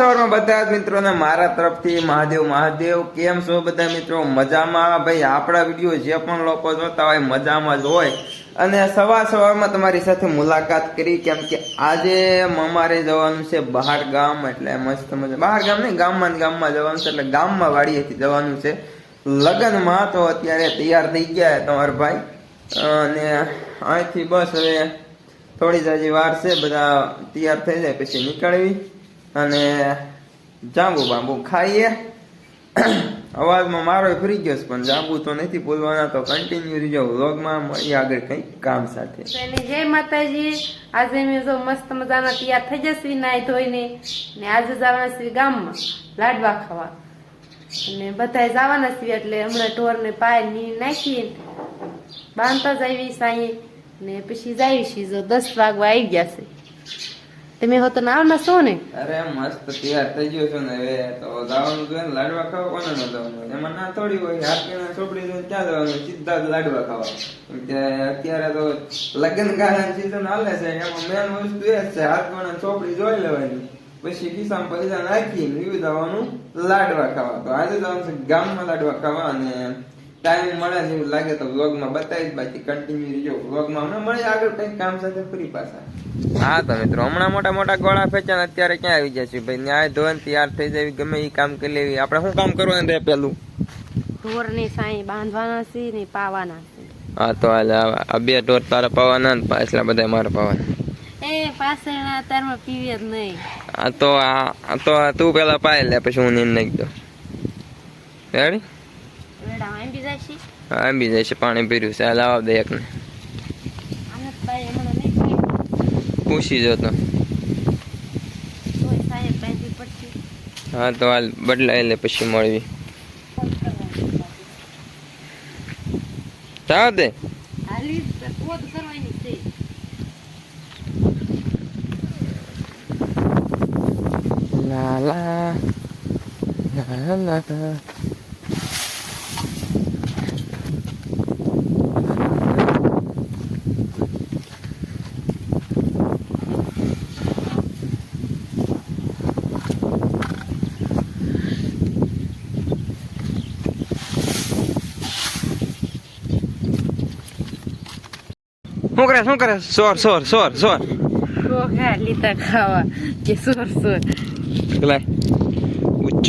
મિત્રોને મારા તરફથી મહાદેવ મહાદેવ, કેમ છો બધા મિત્રો? મજામાં? ભાઈ, આપણા વીડિયો જે પણ લોકો જોતા હોય મજામાં જ હોય. અને સવાર સવારમાં તમારી સાથે મુલાકાત કરી, કેમ કે આજે અમારે જવાનું છે બહાર ગામ, એટલે મસ્ત મજા. બહાર ગામ નહીં, ગામમાં ગામમાં જવાનું છે, એટલે ગામમાં વાડીએથી જવાનું છે. લગ્નમાં તો અત્યારે તૈયાર થઈ ગયા તમારા ભાઈ. અને અહીંથી બસ હવે થોડી જ વાર છે, બધા તૈયાર થઈ જાય, પછી નીકળવી. અને જાંબુ બાંબુ ખાઈએ. અવાજમાં મારો ફરી ગયો પણ જાંબુ તો નથી બોલવાના, તો કન્ટિન્યુ રહેજો. વ્લોગમાં મળીએ આગળ કંઈક કામ સાથે. જય માતાજી. આજે મેં જો મસ્ત મજાના તૈયાર થઈ જશે નાય ધોઈને. ને આજે જવાના છીએ ગામમાં, લાડવા ખાવા. અને બધા જવાના છીએ એટલે હમણાં ઢોરને પાયની નાખી બાંધતા જ આવી સાંઈ. ને પછી જાય છીએ જો દસ વાગવા આવી ગયા છે. તમે હો તો આવના છો ને અરે મસ્ત તૈયાર થઈ ગયો છો ને હવે તો જવાનું ને લાડવા ખાવા કોને ન જવાનું એમાં ના થોડી હોય, હાથીના છોપડી જોઈને ક્યાં જવાનું સીધા લાડવા ખાવા. અત્યારે તો લગ્ન ગાળાની season હાલે છે, એમાં મેન વસ્તુ એ છે હાથ ગણા ચોપડી જોઈ લેવાની. પછી ખિસ્સામાં પૈસા નાખી નીવી જવાનું લાડવા ખાવા. તો આજે જવાનું છે ગામમાં લાડવા ખાવા અને ટાઈમ મળે છે એવું લાગે તો વ્લોગમાં બતાવી બાકી કન્ટિન્યુ રહેજો. વ્લોગમાં હમણાં મળે આગળ કંઈક કામ સાથે ફરી પાછા. હા તો મિત્રો હમણાં મોટા મોટા ગોળા ફેંચ્યા ને અત્યારે ક્યાં આવી છે ભાઈ? ન્યાય ધોન તૈયાર થઈ જાય ગમે એ કામ કરી લેવી. આપણે શું કામ કરવાનું રહે પેલું? ઢોરને સાઈ બાંધવાના છે ને પાવાના છે. હા તો હાલ આ બે ઢોર તારા પાવાના ને પાછલા બધા મારા પાવાના. એ પીવે જ નહીં. આ તો આ તો તું પેલા પાય લે પછી હું નીમ નાખી દઉં રેડી હા આંબી જાય છે પાણી પીર્યું છે. આવવા દે એકને. પૂછી જો તો. હા તો હાલ બદલાય લે પછી મળવી. જાવ દે. લાલા La la la la la. શું કરે શું કરે સોર સોર સોર સોર લીધા ખાવા કે સોર સોર લાય ઉચ્ચ.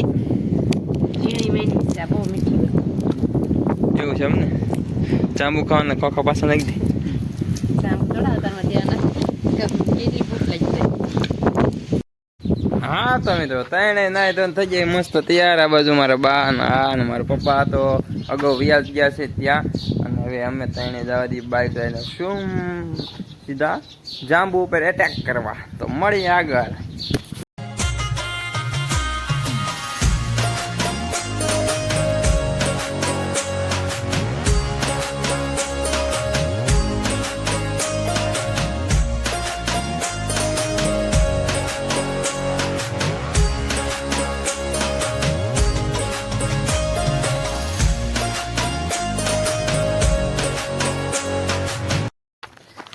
એવું છે એમ ને જાંબુ ખાવાના ખોખા પાછા નાખી દે જામ થોડા તારમાં ધ્યાન રાખ. કેટલી ભૂખ લાગી જાય હા તો મિત્રો ત્રણે નાય તો થઈ જાય, મસ્ત તૈયાર. આ બાજુ મારા બા ને આ ને મારા પપ્પા તો અગાઉ વ્યાજ ગયા છે ત્યાં. અને હવે અમે ત્રણે જવા દી બાઈક લઈને. શું? સીધા જાંબુ ઉપર એટેક કરવા. તો મળી આગળ.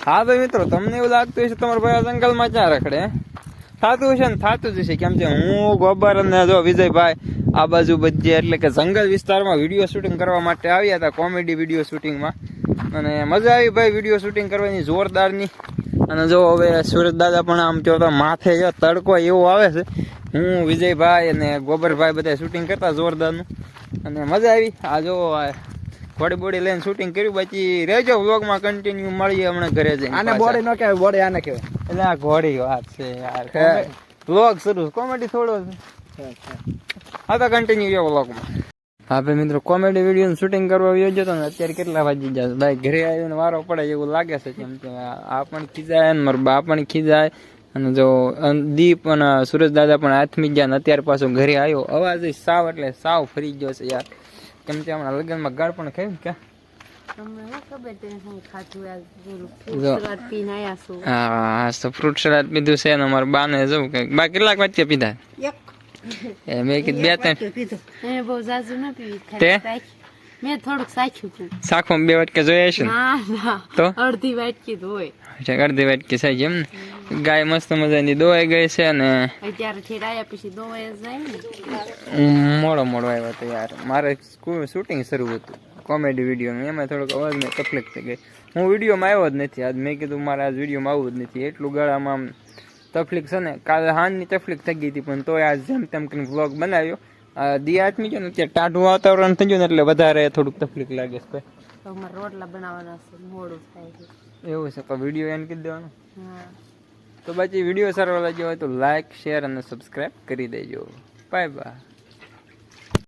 હા ભાઈ મિત્રો, તમને એવું લાગતું હશે તમારા ભાઈ જંગલમાં ક્યાં રખડે? થતું હશે ને થતું જ હશે. કેમ કે હું, ગોબર અને જો વિજયભાઈ આ બાજુ બધી એટલે કે જંગલ વિસ્તારમાં વીડિયો શૂટિંગ કરવા માટે આવ્યા હતા, કોમેડી વીડિયો શૂટિંગમાં. અને મજા આવી ભાઈ વીડિયો શૂટિંગ કરવાની, જોરદારની. અને જો હવે સુરત દાદા પણ આમ કહેતા તો માથે જો તડકો એવો આવે છે. હું, વિજયભાઈ અને ગોબરભાઈ બધા શૂટિંગ કરતા જોરદારનું. અને મજા આવી. આ જો આ બોડી લઈને શૂટિંગ કર્યું પછી રહેજો વ્લોગમાં કન્ટિન્યુ મળીએ હમણાં ઘરે જઈને આને બોડી ન કહેવાય બોડી આને કહેવાય. એટલે આ ઘોડી વાત છે યાર. વ્લોગ શરૂ કોમેડી થોડો છે. હા તો કન્ટિન્યુ રહ્યો વ્લોગમાં ભાઈ મિત્રો કોમેડી વીડિયો શૂટિંગ કરવા આવ્યો જતો ને અત્યારે કેટલા વાગી જાય ભાઈ ઘરે આવીને વારો પડે એવું લાગે છે કેમ કે આ પણ ખીજાય ને મારા બા પણ ખીજાય. અને જો દીપ અને સુરજ દાદા પણ હાથમી ગયા ને અત્યારે પાછો ઘરે આવ્યો. અવાજ સાવ એટલે સાવ ફરી ગયો છે યાર. કેમ કે હમણાં લગ્નમાં ગાળ પણ ખાઈ કે. ફ્રૂટ સલાડ પીધું છે ને મારા બાને જવું કે બા કેટલાક વાટકે પીધા? એ મેં કીધું બે ત્રણ. બહુ જાજુ ન પીવી. મેં થોડુંક સાખ્યું બે વાટકે જોયા છે તો? અડધી વાટકી હોય. અડધી વાટકી સાઈ એમ ને? ગાય મસ્ત મજાની દોવાઈ ગઈ છે અને અત્યારે છેડ પછી દોવાઈ જાય ને. મોડો મોડો આવ્યો હતો યાર. મારે શૂટિંગ શરૂ હતું. કોમેડી વીડિયો એમાં થોડોક અવાજની તકલીફ થઈ ગઈ. હું વિડીયોમાં આવ્યો જ નથી આજ. મેં કીધું મારે આજ વિડીયોમાં આવવું જ નથી. એટલું ગળામાં તકલીફ છે ને. કાલે હાનની તકલીફ થઈ ગઈ હતી પણ તોય આજ જેમ તેમ કરીને વ્લોગ બનાવ્યો. આ દી આઠમી ગયો ને અત્યારે ટાઢું વાતાવરણ થઈ ગયું ને એટલે વધારે થોડુંક તકલીફ લાગે છે રોટલા બનાવવાના છે મોડું થાય એવું છે તો વીડિયો એન્ડ કરી દેવાનો. હા. તો પછી વીડિયો સારો લાગ્યો હોય તો લાઈક શેર અને સબસ્ક્રાઈબ કરી દેજો. Bye bye